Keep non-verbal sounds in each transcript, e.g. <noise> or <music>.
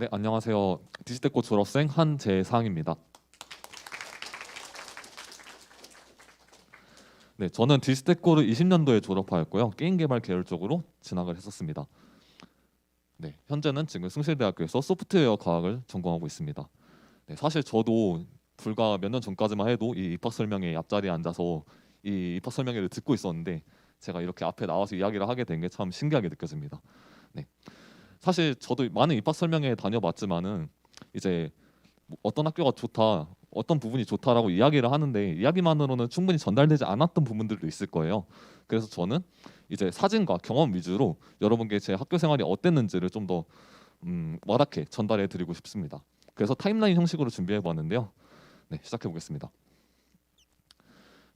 네, 안녕하세요. 디지털고 졸업생 한재상입니다. 네, 저는 디지털고를 20년도에 졸업하였고요. 게임 개발 계열 쪽으로 진학을 했었습니다. 네, 현재는 지금 숭실대학교에서 소프트웨어 과학을 전공하고 있습니다. 네, 사실 저도 불과 몇 년 전까지만 해도 이 입학 설명회 앞자리에 앉아서 이 입학 설명회를 듣고 있었는데 제가 이렇게 앞에 나와서 이야기를 하게 된 게 참 신기하게 느껴집니다. 네. 사실 저도 많은 입학 설명회에 다녀봤지만은 이제 뭐 어떤 학교가 좋다, 어떤 부분이 좋다라고 이야기를 하는데 이야기만으로는 충분히 전달되지 않았던 부분들도 있을 거예요. 그래서 저는 이제 사진과 경험 위주로 여러분께 제 학교 생활이 어땠는지를 좀 더 음, 와닿게 전달해 드리고 싶습니다. 그래서 타임라인 형식으로 준비해 봤는데요. 네, 시작해 보겠습니다.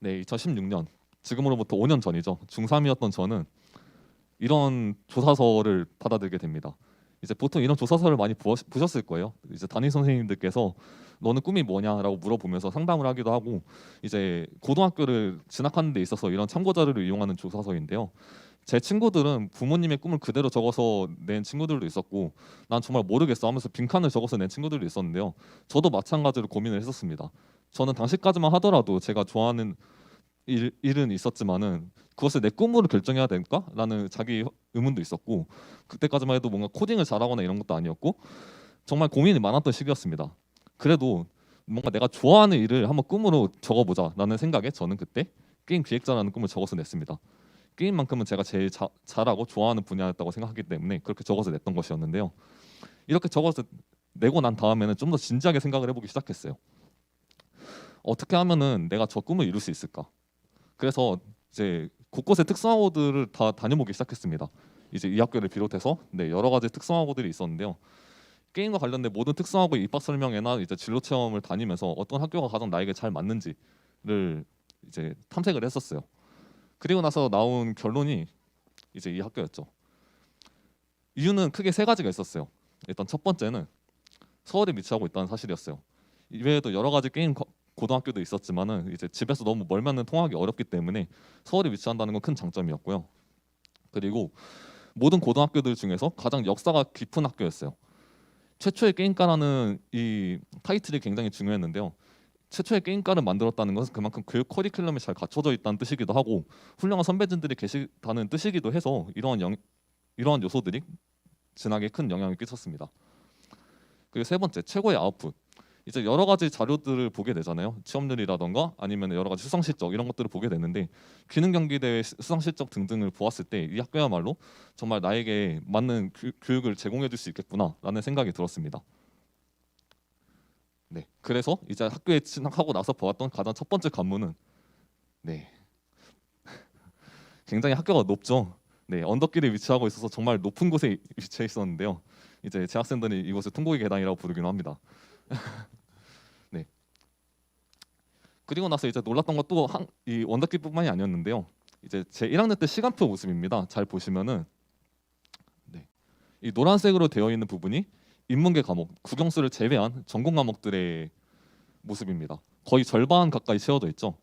네, 2016년 지금으로부터 5년 전이죠. 중3이었던 저는 이런 조사서를 받아들게 됩니다. 이제 보통 이런 조사서를 많이 보셨을 거예요. 이제 담임 선생님들께서 너는 꿈이 뭐냐라고 물어보면서 상담을 하기도 하고 이제 고등학교를 진학하는 데 있어서 이런 참고 자료를 이용하는 조사서인데요. 제 친구들은 부모님의 꿈을 그대로 적어서 낸 친구들도 있었고 난 정말 모르겠어 하면서 빈칸을 적어서 낸 친구들도 있었는데요. 저도 마찬가지로 고민을 했었습니다. 저는 당시까지만 하더라도 제가 좋아하는 일, 일은 있었지만은 그것을 내 꿈으로 결정해야 될까라는 자기 의문도 있었고 그때까지만 해도 뭔가 코딩을 잘하거나 이런 것도 아니었고 정말 고민이 많았던 시기였습니다. 그래도 뭔가 내가 좋아하는 일을 한번 꿈으로 적어보자라는 생각에 저는 그때 게임 기획자라는 꿈을 적어서 냈습니다. 게임만큼은 제가 제일 자, 잘하고 좋아하는 분야였다고 생각하기 때문에 그렇게 적어서 냈던 것이었는데요. 이렇게 적어서 내고 난 다음에는 좀 더 진지하게 생각을 해보기 시작했어요. 어떻게 하면은 내가 저 꿈을 이룰 수 있을까? 그래서 이제 곳곳에 특성화고들을 다 다녀보기 시작했습니다. 이제 이 학교를 비롯해서 네, 여러 가지 특성화고들이 있었는데요. 게임과 관련된 모든 특성화고 입학 설명회나 이제 진로 체험을 다니면서 어떤 학교가 가장 나에게 잘 맞는지를 이제 탐색을 했었어요. 그리고 나서 나온 결론이 이제 이 학교였죠. 이유는 크게 세 가지가 있었어요. 일단 첫 번째는 서울에 위치하고 있다는 사실이었어요. 이외에도 여러 가지 게임 거- 고등학교도 있었지만은 이제 집에서 너무 멀면은 통하기 어렵기 때문에 서울에 위치한다는 건 큰 장점이었고요. 그리고 모든 고등학교들 중에서 가장 역사가 깊은 학교였어요. 최초의 게임과라는 이 타이틀이 굉장히 중요했는데요. 최초의 게임과를 만들었다는 것은 그만큼 교육 커리큘럼이 잘 갖춰져 있다는 뜻이기도 하고 훌륭한 선배진들이 계시다는 뜻이기도 해서 이러한 영, 이러한 요소들이 진학에 큰 영향을 끼쳤습니다. 그리고 세 번째 최고의 아웃풋. 이제 여러 가지 자료들을 보게 되잖아요. 취업률이라던가 아니면 여러 가지 수상 실적 이런 것들을 보게 되는데 기능 경기 대회 수상 실적 등등을 보았을 때 이 학교야말로 정말 나에게 맞는 교, 교육을 제공해 줄 수 있겠구나라는 생각이 들었습니다. 네. 그래서 이제 학교에 진학하고 나서 보았던 가장 첫 번째 관문은 네. <laughs> 굉장히 학교가 높죠. 네, 언덕길에 위치하고 있어서 정말 높은 곳에 위치해 있었는데요. 이제 재학생들이 이곳을 통곡의 계단이라고 부르기도 합니다. <laughs> 네. 그리고 나서 이제 놀랐던 것도 한, 이 언덕길뿐만이 아니었는데요. 이제 제 1학년 때 시간표 모습입니다. 잘 보시면은 네. 이 노란색으로 되어 있는 부분이 인문계 과목, 국영수를 제외한 전공 과목들의 모습입니다. 거의 절반 가까이 채워져 있죠.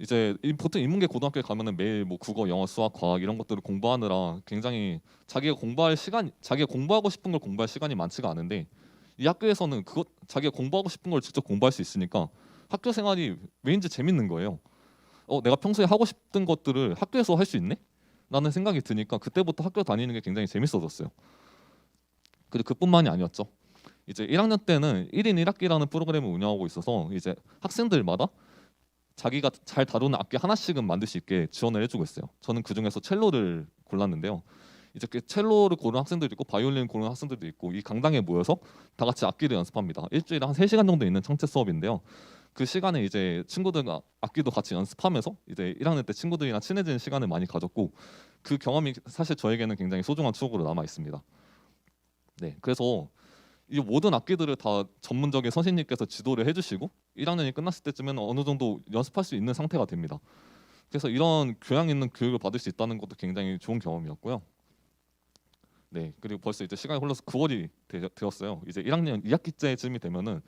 이제 이- 보통 인문계 고등학교에 가면은 매일 뭐 국어, 영어, 수학, 과학 이런 것들을 공부하느라 굉장히 자기가 공부할 시간, 자기가 공부하고 싶은 걸 공부할 시간이 많지가 않은데 이 학교에서는 그것 자기가 공부하고 싶은 걸 직접 공부할 수 있으니까 학교 생활이 왠지 재밌는 거예요. 어, 내가 평소에 하고 싶던 것들을 학교에서 할 수 있네? 라는 생각이 드니까 그때부터 학교 다니는 게 굉장히 재밌어졌어요. 그리고 그뿐만이 아니었죠. 이제 1학년 때는 1인 1학기라는 프로그램을 운영하고 있어서 이제 학생들마다 자기가 잘 다루는 악기 하나씩은 만들 수 있게 지원을 해주고 있어요. 저는 그 중에서 첼로를 골랐는데요. 이제 그 첼로를 고른 학생들도 있고 바이올린 고른 학생들도 있고 이 강당에 모여서 다 같이 악기를 연습합니다. 일주일에 한 3시간 정도 있는 창체 수업인데요. 그 시간에 이제 친구들과 악기도 같이 연습하면서 이제 1학년 때 친구들이랑 친해지는 시간을 많이 가졌고 그 경험이 사실 저에게는 굉장히 소중한 추억으로 남아 있습니다. 네, 그래서 이 모든 악기들을 다 전문적인 선생님께서 지도를 해주시고 1학년이 끝났을 때쯤에는 어느 정도 연습할 수 있는 상태가 됩니다. 그래서 이런 교양 있는 교육을 받을 수 있다는 것도 굉장히 좋은 경험이었고요. 네, 그리고 벌써 이제 시간이 흘러서 9월이 되, 되었어요. 이제 1학년 2학기째쯤이 되면은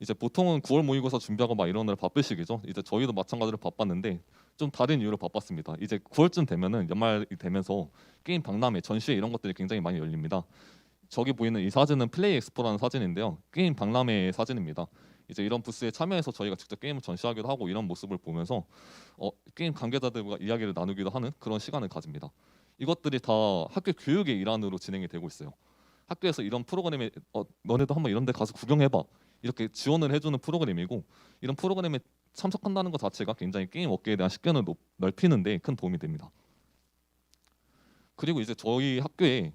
이제 보통은 9월 모의고사 준비하고 막 이러느라 바쁠 시기죠. 이제 저희도 마찬가지로 바빴는데 좀 다른 이유로 바빴습니다. 이제 9월쯤 되면은 연말이 되면서 게임 박람회, 전시회 이런 것들이 굉장히 많이 열립니다. 저기 보이는 이 사진은 플레이 엑스포라는 사진인데요. 게임 박람회 사진입니다. 이제 이런 부스에 참여해서 저희가 직접 게임을 전시하기도 하고 이런 모습을 보면서 어, 게임 관계자들과 이야기를 나누기도 하는 그런 시간을 가집니다. 이것들이 다 학교 교육의 일환으로 진행이 되고 있어요. 학교에서 이런 프로그램에 어, 너네도 한번 이런 데 가서 구경해봐 이렇게 지원을 해주는 프로그램이고 이런 프로그램에 참석한다는 것 자체가 굉장히 게임 업계에 대한 식견을 높- 넓히는데 큰 도움이 됩니다. 그리고 이제 저희 학교에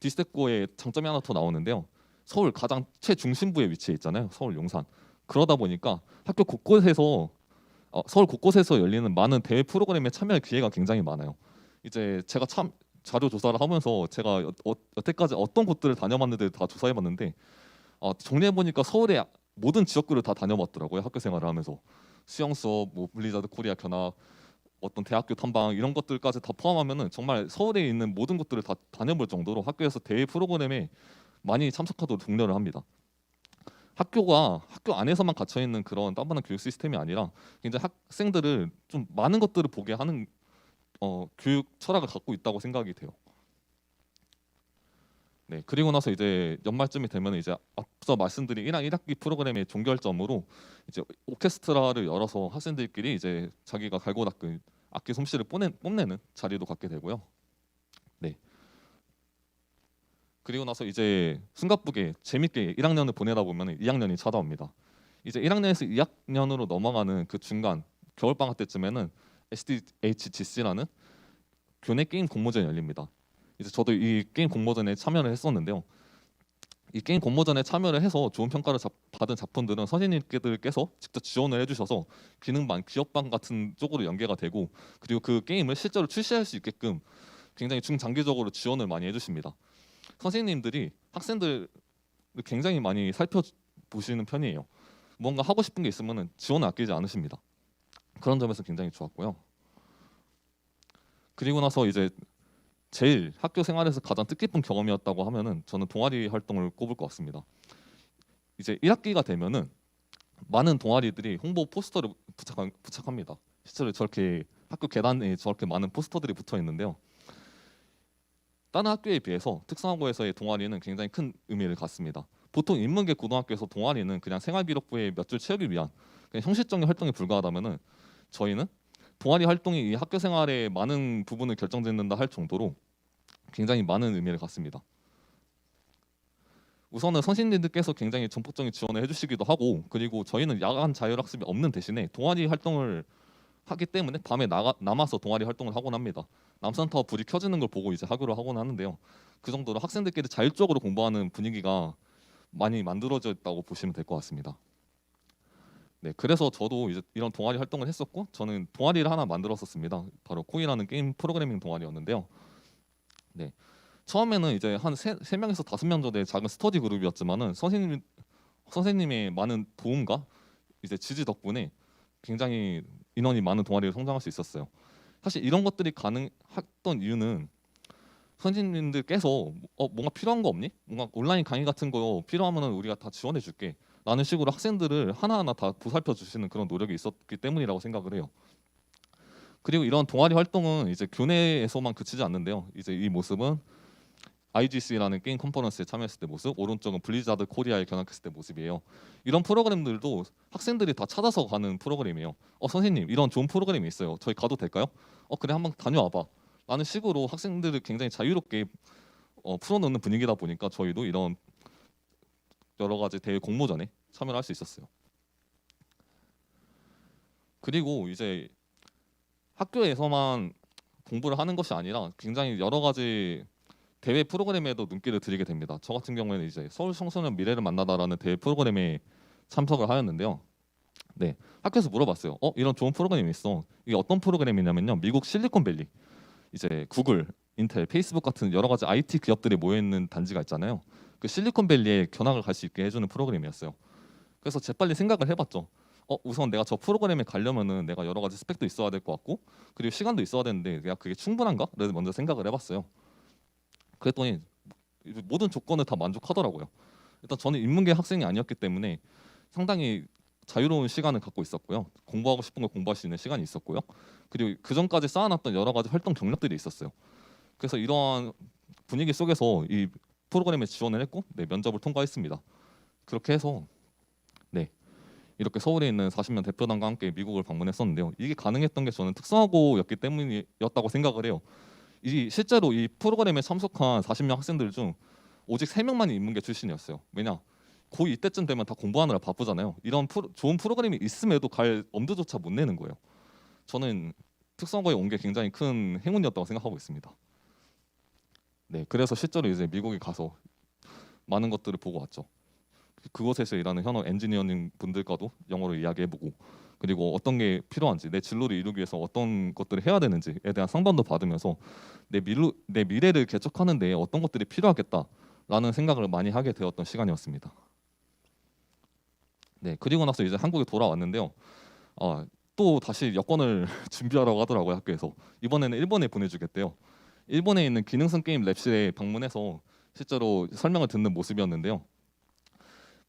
디스테코의 장점이 하나 더 나오는데요. 서울 가장 최중심부에 위치해 있잖아요. 서울 용산. 그러다 보니까 학교 곳곳에서 어, 서울 곳곳에서 열리는 많은 대회 프로그램에 참여할 기회가 굉장히 많아요. 이제 제가 참 자료 조사를 하면서 제가 여, 어, 여태까지 어떤 곳들을 다녀봤는데 다 조사해봤는데 어, 정리해 보니까 서울의 모든 지역구를 다 다녀봤더라고요. 학교 생활을 하면서 수영 수업, 뭐 블리자드 코리아 견학, 어떤 대학교 탐방 이런 것들까지 다 포함하면은 정말 서울에 있는 모든 곳들을 다 다녀볼 정도로 학교에서 대회 프로그램에 많이 참석하도록 독려를 합니다. 학교가 학교 안에서만 갇혀 있는 그런 단순한 교육 시스템이 아니라 굉장히 학생들을 좀 많은 것들을 보게 하는 어, 교육 철학을 갖고 있다고 생각이 돼요. 네 그리고 나서 이제 연말쯤이 되면 이제 앞서 말씀드린 1학 1학기 프로그램의 종결점으로 이제 오케스트라를 열어서 학생들끼리 이제 자기가 갈고 닦은 악기 솜씨를 뽐내, 뽐내는 자리도 갖게 되고요. 네. 그리고 나서 이제 숨가쁘게 재밌게 1학년을 보내다 보면 2학년이 찾아옵니다. 이제 1학년에서 2학년으로 넘어가는 그 중간 겨울 방학 때쯤에는 SDHGC라는 교내 게임 공모전이 열립니다. 이제 저도 이 게임 공모전에 참여를 했었는데요. 이 게임 공모전에 참여를 해서 좋은 평가를 잡- 받은 작품들은 선생님께서 직접 지원을 해주셔서 기능반, 기업반 같은 쪽으로 연계가 되고 그리고 그 게임을 실제로 출시할 수 있게끔 굉장히 중장기적으로 지원을 많이 해주십니다. 선생님들이 학생들을 굉장히 많이 살펴보시는 편이에요. 뭔가 하고 싶은 게 있으면 지원을 아끼지 않으십니다. 그런 점에서 굉장히 좋았고요. 그리고 나서 이제 제일 학교 생활에서 가장 뜻깊은 경험이었다고 하면은 저는 동아리 활동을 꼽을 것 같습니다. 이제 1학기가 되면은 많은 동아리들이 홍보 포스터를 부착한, 부착합니다. 실제로 저렇게 학교 계단에 저렇게 많은 포스터들이 붙어 있는데요. 다른 학교에 비해서 특성화고에서의 동아리는 굉장히 큰 의미를 갖습니다. 보통 인문계 고등학교에서 동아리는 그냥 생활기록부에 몇 줄 채우기 위한 그냥 형식적인 활동에 불과하다면은 저희는 동아리 활동이 이 학교 생활의 많은 부분을 결정짓는다 할 정도로 굉장히 많은 의미를 갖습니다. 우선은 선생님들께서 굉장히 전폭적인 지원을 해주시기도 하고 그리고 저희는 야간 자율학습이 없는 대신에 동아리 활동을 하기 때문에 밤에 나가, 남아서 동아리 활동을 하곤 합니다. 남산타워 불이 켜지는 걸 보고 이제 학교를 하곤 하는데요. 그 정도로 학생들끼리 자율적으로 공부하는 분위기가 많이 만들어져 있다고 보시면 될 것 같습니다. 네, 그래서 저도 이제 이런 동아리 활동을 했었고 저는 동아리를 하나 만들었었습니다. 바로 코이라는 게임 프로그래밍 동아리였는데요. 네, 처음에는 이제 한세 세 명에서 다섯 명 정도의 작은 스터디 그룹이었지만은 선생님 선생님의 많은 도움과 이제 지지 덕분에 굉장히 인원이 많은 동아리를 성장할 수 있었어요. 사실 이런 것들이 가능했던 이유는 선생님들께서 어, 뭔가 필요한 거 없니? 뭔가 온라인 강의 같은 거 필요하면 우리가 다 지원해 줄게. 라는 식으로 학생들을 하나하나 다 보살펴 주시는 그런 노력이 있었기 때문이라고 생각을 해요. 그리고 이런 동아리 활동은 이제 교내에서만 그치지 않는데요. 이제 이 모습은 IGC라는 게임 컨퍼런스에 참여했을 때 모습, 오른쪽은 블리자드 코리아에 견학했을 때 모습이에요. 이런 프로그램들도 학생들이 다 찾아서 가는 프로그램이에요. 어 선생님 이런 좋은 프로그램이 있어요. 저희 가도 될까요? 어 그래 한번 다녀와봐. 라는 식으로 학생들을 굉장히 자유롭게 어, 풀어놓는 분위기다 보니까 저희도 이런 여러 가지 대회 공모전에 참여를 할 수 있었어요. 그리고 이제 학교에서만 공부를 하는 것이 아니라 굉장히 여러 가지 대회 프로그램에도 눈길을 들이게 됩니다. 저 같은 경우에는 이제 서울 청소년 미래를 만나다라는 대회 프로그램에 참석을 하였는데요. 네, 학교에서 물어봤어요. 어, 이런 좋은 프로그램이 있어. 이게 어떤 프로그램이냐면요. 미국 실리콘밸리, 이제 구글, 인텔, 페이스북 같은 여러 가지 IT 기업들이 모여 있는 단지가 있잖아요. 그 실리콘밸리에 견학을 갈 수 있게 해주는 프로그램이었어요. 그래서 재빨리 생각을 해봤죠. 어, 우선 내가 저 프로그램에 가려면은 내가 여러 가지 스펙도 있어야 될 것 같고 그리고 시간도 있어야 되는데 내가 그게 충분한가? 그래서 먼저 생각을 해봤어요. 그랬더니 모든 조건을 다 만족하더라고요. 일단 저는 인문계 학생이 아니었기 때문에 상당히 자유로운 시간을 갖고 있었고요. 공부하고 싶은 걸 공부할 수 있는 시간이 있었고요. 그리고 그 전까지 쌓아놨던 여러 가지 활동 경력들이 있었어요. 그래서 이러한 분위기 속에서 이 프로그램에 지원을 했고 네, 면접을 통과했습니다. 그렇게 해서 네 이렇게 서울에 있는 40명 대표단과 함께 미국을 방문했었는데요. 이게 가능했던 게 저는 특성화고였기 때문이었다고 생각을 해요. 이 실제로 이 프로그램에 참석한 40명 학생들 중 오직 3명만이 인문계 출신이었어요. 왜냐? 거의 이때쯤 되면 다 공부하느라 바쁘잖아요. 이런 프로, 좋은 프로그램이 있음에도 갈 엄두조차 못 내는 거예요. 저는 특성화고에 온 게 굉장히 큰 행운이었다고 생각하고 있습니다. 네, 그래서 실제로 이제 미국에 가서 많은 것들을 보고 왔죠. 그곳에서 일하는 현업 엔지니어님 분들과도 영어로 이야기해보고 그리고 어떤 게 필요한지 내 진로를 이루기 위해서 어떤 것들을 해야 되는지에 대한 상담도 받으면서 내 미루, 내 미래를 개척하는 데 어떤 것들이 필요하겠다라는 생각을 많이 하게 되었던 시간이었습니다. 네, 그리고 나서 이제 한국에 돌아왔는데요. 아, 또 다시 여권을 <laughs> 준비하라고 하더라고요 학교에서 이번에는 일본에 보내주겠대요. 일본에 있는 기능성 게임 랩실에 방문해서 실제로 설명을 듣는 모습이었는데요.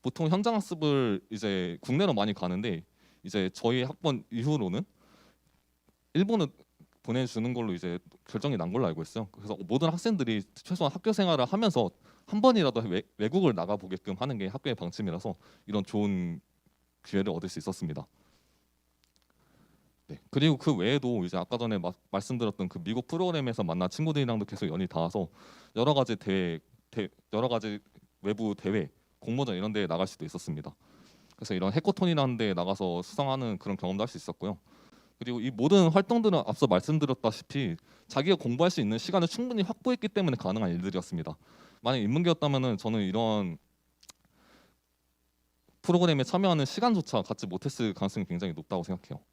보통 현장 학습을 이제 국내로 많이 가는데 이제 저희 학번 이후로는 일본을 보내주는 걸로 이제 결정이 난 걸로 알고 있어요. 그래서 모든 학생들이 최소한 학교 생활을 하면서 한 번이라도 외, 외국을 나가 보게끔 하는 게 학교의 방침이라서 이런 좋은 기회를 얻을 수 있었습니다. 네. 그리고 그 외에도 이제 아까 전에 마, 말씀드렸던 그 미국 프로그램에서 만난 친구들이랑도 계속 연이 닿아서 여러 가지 대회, 대, 여러 가지 외부 대회, 공모전 이런 데에 나갈 수도 있었습니다. 그래서 이런 해커톤이라는 데에 나가서 수상하는 그런 경험도 할 수 있었고요. 그리고 이 모든 활동들은 앞서 말씀드렸다시피 자기가 공부할 수 있는 시간을 충분히 확보했기 때문에 가능한 일들이었습니다. 만약 인문계였다면은 저는 이런 프로그램에 참여하는 시간조차 갖지 못했을 가능성이 굉장히 높다고 생각해요.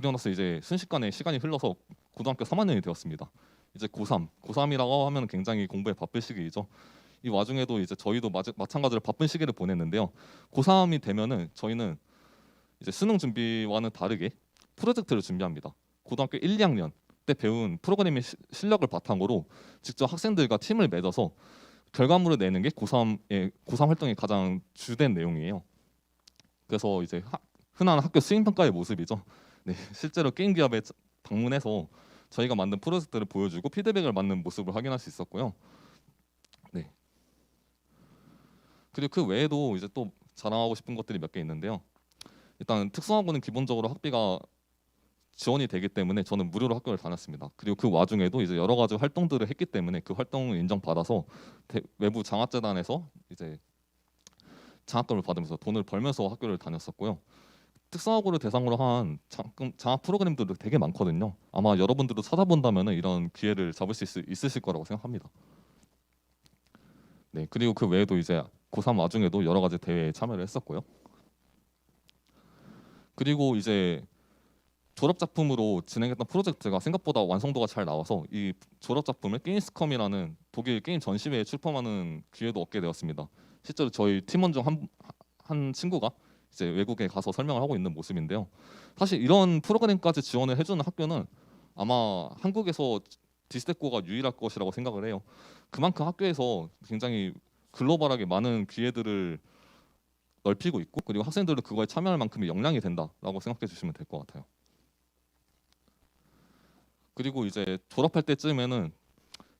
네. 그리고 나서 이제 순식간에 시간이 흘러서 고등학교 3학년이 되었습니다. 이제 고3, 고3이라고 하면 굉장히 공부에 바쁠 시기이죠. 이 와중에도 이제 저희도 마, 마찬가지로 바쁜 시기를 보냈는데요. 고3이 되면은 저희는 이제 수능 준비와는 다르게 프로젝트를 준비합니다. 고등학교 1, 2학년 때 배운 프로그래밍 시, 실력을 바탕으로 직접 학생들과 팀을 맺어서 결과물을 내는 게 고3의 고3 활동의 가장 주된 내용이에요. 그래서 이제 하, 흔한 학교 수행 평가의 모습이죠. 네, 실제로 게임 기업에 방문해서 저희가 만든 프로젝트를 보여주고 피드백을 받는 모습을 확인할 수 있었고요. 네. 그리고 그 외에도 이제 또 자랑하고 싶은 것들이 몇 개 있는데요. 일단 특성화고는 기본적으로 학비가 지원이 되기 때문에 저는 무료로 학교를 다녔습니다. 그리고 그 와중에도 이제 여러 가지 활동들을 했기 때문에 그 활동을 인정받아서 대, 외부 장학재단에서 이제 장학금을 받으면서 돈을 벌면서 학교를 다녔었고요. 특성화고를 대상으로 한 장학금, 장학 프로그램들도 되게 많거든요. 아마 여러분들도 찾아본다면 이런 기회를 잡을 수 있, 있으실 거라고 생각합니다. 네, 그리고 그 외에도 이제 고3 와중에도 여러 가지 대회에 참여를 했었고요. 그리고 이제 졸업 작품으로 진행했던 프로젝트가 생각보다 완성도가 잘 나와서 이 졸업 작품을 게임스컴이라는 독일 게임 전시회에 출품하는 기회도 얻게 되었습니다. 실제로 저희 팀원 중 한 한 친구가 이제 외국에 가서 설명을 하고 있는 모습인데요. 사실 이런 프로그램까지 지원을 해주는 학교는 아마 한국에서 디스테코가 유일할 것이라고 생각을 해요. 그만큼 학교에서 굉장히 글로벌하게 많은 기회들을 넓히고 있고 그리고 학생들도 그거에 참여할 만큼의 역량이 된다라고 생각해 주시면 될 것 같아요. 그리고 이제 졸업할 때쯤에는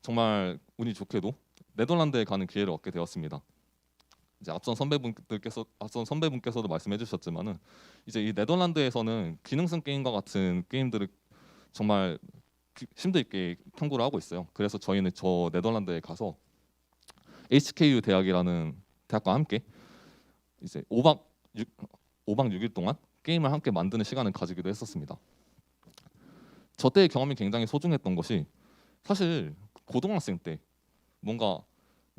정말 운이 좋게도 네덜란드에 가는 기회를 얻게 되었습니다. 이제 앞선 선배분들께서 앞선 선배분께서도 말씀해 주셨지만은 이제 이 네덜란드에서는 기능성 게임과 같은 게임들을 정말 심도 있게 탐구를 하고 있어요. 그래서 저희는 저 네덜란드에 가서 HKU 대학이라는 대학과 함께 이제 5박 6, 5박 6일 동안 게임을 함께 만드는 시간을 가지기도 했었습니다. 저 때의 경험이 굉장히 소중했던 것이 사실 고등학생 때 뭔가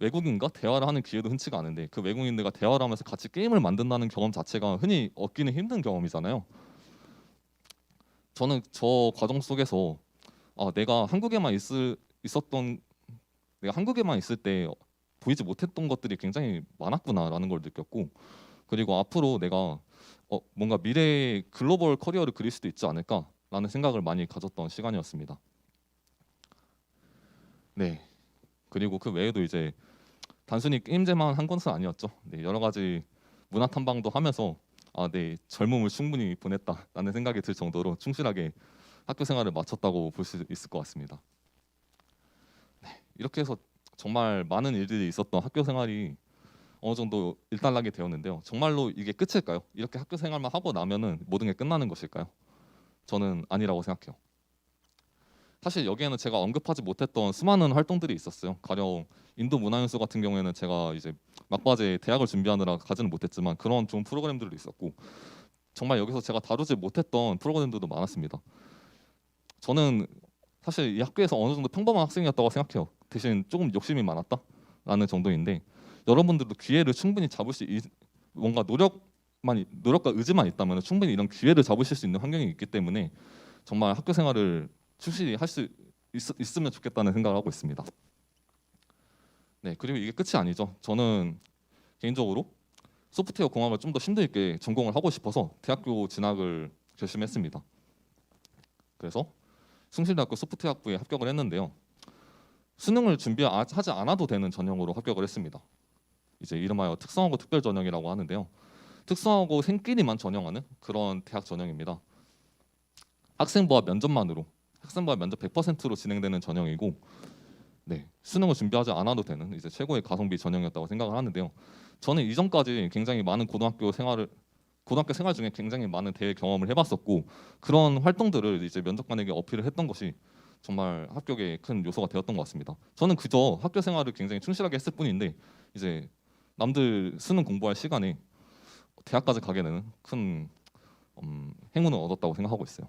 외국인과 대화를 하는 기회도 흔치가 않은데 그 외국인들과 대화를 하면서 같이 게임을 만든다는 경험 자체가 흔히 얻기는 힘든 경험이잖아요. 저는 저 과정 속에서 아, 내가 한국에만 있을, 있었던 내가 한국에만 있을 때 보이지 못했던 것들이 굉장히 많았구나라는 걸 느꼈고 그리고 앞으로 내가 어, 뭔가 미래의 글로벌 커리어를 그릴 수도 있지 않을까라는 생각을 많이 가졌던 시간이었습니다. 네. 그리고 그 외에도 이제 단순히 게임제만 한 것은 아니었죠. 네, 여러 가지 문화 탐방도 하면서 아, 네 젊음을 충분히 보냈다라는 생각이 들 정도로 충실하게 학교 생활을 마쳤다고 볼 수 있을 것 같습니다. 네, 이렇게 해서 정말 많은 일들이 있었던 학교 생활이 어느 정도 일단락이 되었는데요. 정말로 이게 끝일까요? 이렇게 학교 생활만 하고 나면은 모든 게 끝나는 것일까요? 저는 아니라고 생각해요. 사실 여기에는 제가 언급하지 못했던 수많은 활동들이 있었어요. 가령 인도 문화연수 같은 경우에는 제가 이제 막바지에 대학을 준비하느라 가지는 못했지만 그런 좋은 프로그램들도 있었고 정말 여기서 제가 다루지 못했던 프로그램들도 많았습니다. 저는 사실 이 학교에서 어느 정도 평범한 학생이었다고 생각해요. 대신 조금 욕심이 많았다라는 정도인데 여러분들도 기회를 충분히 잡을 수 있, 뭔가 노력만 있- 노력과 의지만 있다면 충분히 이런 기회를 잡으실 수 있는 환경이 있기 때문에 정말 학교 생활을 충실히 할 수 있으면 좋겠다는 생각을 하고 있습니다. 네 그리고 이게 끝이 아니죠. 저는 개인적으로 소프트웨어 공학을 좀 더 심도 있게 전공을 하고 싶어서 대학교 진학을 결심했습니다. 그래서 숭실대학교 소프트웨어학부에 합격을 했는데요. 수능을 준비하지 않아도 되는 전형으로 합격을 했습니다. 이제 이름하여 특성화고 특별 전형이라고 하는데요. 특성화고 생끼리만 전형하는 그런 대학 전형입니다. 학생부와 면접만으로 학생부와 면접 100%로 진행되는 전형이고 네, 수능을 준비하지 않아도 되는 이제 최고의 가성비 전형이었다고 생각을 하는데요. 저는 이전까지 굉장히 많은 고등학교 생활을 고등학교 생활 중에 굉장히 많은 대회 경험을 해봤었고 그런 활동들을 이제 면접관에게 어필을 했던 것이 정말 합격에 큰 요소가 되었던 것 같습니다. 저는 그저 학교 생활을 굉장히 충실하게 했을 뿐인데 이제 남들 수능 공부할 시간에 대학까지 가게 되는 큰 음, 행운을 얻었다고 생각하고 있어요.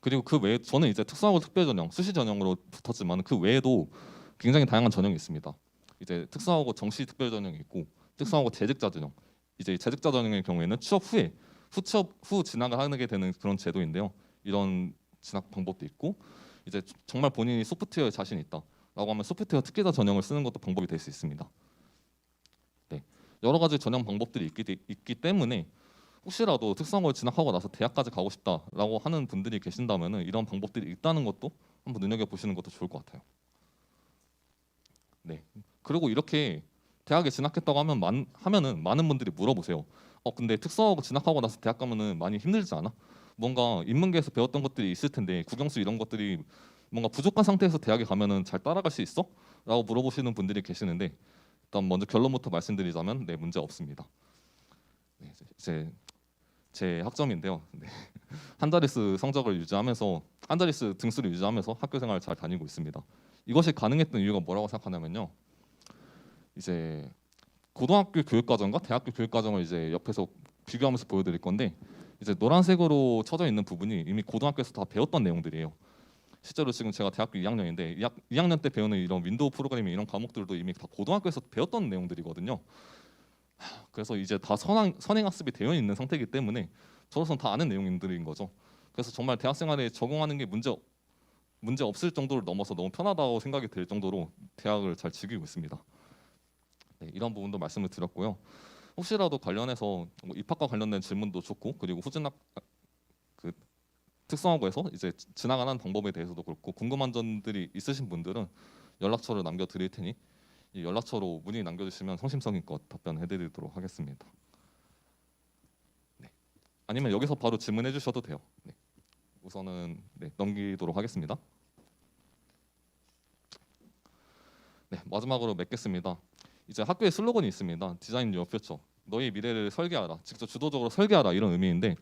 네. 그리고 그 외에 저는 이제 특수하고 특별 전형, 수시 전형으로 붙었지만 그 외에도 굉장히 다양한 전형이 있습니다. 이제 특수하고 정시 특별 전형이 있고 특수하고 재직자 전형. 이제 재직자 전형의 경우에는 취업 후에 후 취업 후 진학을 하게 되는 그런 제도인데요. 이런 진학 방법도 있고 이제 정말 본인이 소프트웨어에 자신 있다라고 하면 소프트웨어 특기자 전형을 쓰는 것도 방법이 될 수 있습니다. 네, 여러 가지 전형 방법들이 있기, 있기 때문에 혹시라도 특성을 진학하고 나서 대학까지 가고 싶다라고 하는 분들이 계신다면은 이런 방법들이 있다는 것도 한번 눈여겨 보시는 것도 좋을 것 같아요. 네, 그리고 이렇게 대학에 진학했다고 하면 만, 하면은 많은 분들이 물어보세요. 어 근데 특성하고 진학하고 나서 대학 가면은 많이 힘들지 않아? 뭔가 인문계에서 배웠던 것들이 있을 텐데 국영수 이런 것들이 뭔가 부족한 상태에서 대학에 가면은 잘 따라갈 수 있어? 라고 물어보시는 분들이 계시는데 일단 먼저 결론부터 말씀드리자면 네 문제 없습니다. 네, 이제 제 학점인데요. <laughs> 네. 한 자릿수 성적을 유지하면서 한 자릿수 등수를 유지하면서 학교 생활을 잘 다니고 있습니다. 이것이 가능했던 이유가 뭐라고 생각하냐면요. 이제 고등학교 교육 과정과 대학교 교육 과정을 이제 옆에서 비교하면서 보여드릴 건데 이제 노란색으로 쳐져 있는 부분이 이미 고등학교에서 다 배웠던 내용들이에요. 실제로 지금 제가 대학교 2학년인데 2학년 때 배우는 이런 윈도우 프로그래밍 이런 과목들도 이미 다 고등학교에서 배웠던 내용들이거든요. 하, 그래서 이제 다 선행, 선행학습이 되어 있는 상태이기 때문에 저로서는 다 아는 내용들인 거죠. 그래서 정말 대학 생활에 적응하는 게 문제 문제 없을 정도를 넘어서 너무 편하다고 생각이 들 정도로 대학을 잘 즐기고 있습니다. 네, 이런 부분도 말씀을 드렸고요. 혹시라도 관련해서 뭐 입학과 관련된 질문도 좋고 그리고 후진학 그 특성화고에서 이제 지나가는 방법에 대해서도 그렇고 궁금한 점들이 있으신 분들은 연락처를 남겨 드릴 테니 이 연락처로 문의 남겨주시면 성심성의껏 답변해드리도록 하겠습니다. 네. 아니면 여기서 바로 질문해 주셔도 돼요. 네. 우선은 네, 넘기도록 하겠습니다. 네, 마지막으로 맺겠습니다. 이제 학교에 슬로건이 있습니다. 디자인 유어 퓨처. 너의 미래를 설계하라. 직접 주도적으로 설계하라 이런 의미인데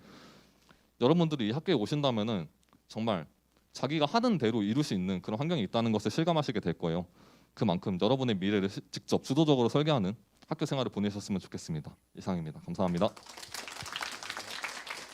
여러분들이 이 학교에 오신다면은 정말 자기가 하는 대로 이룰 수 있는 그런 환경이 있다는 것을 실감하시게 될 거예요. 그만큼 여러분의 미래를 시- 직접 주도적으로 설계하는 학교 생활을 보내셨으면 좋겠습니다. 이상입니다. 감사합니다.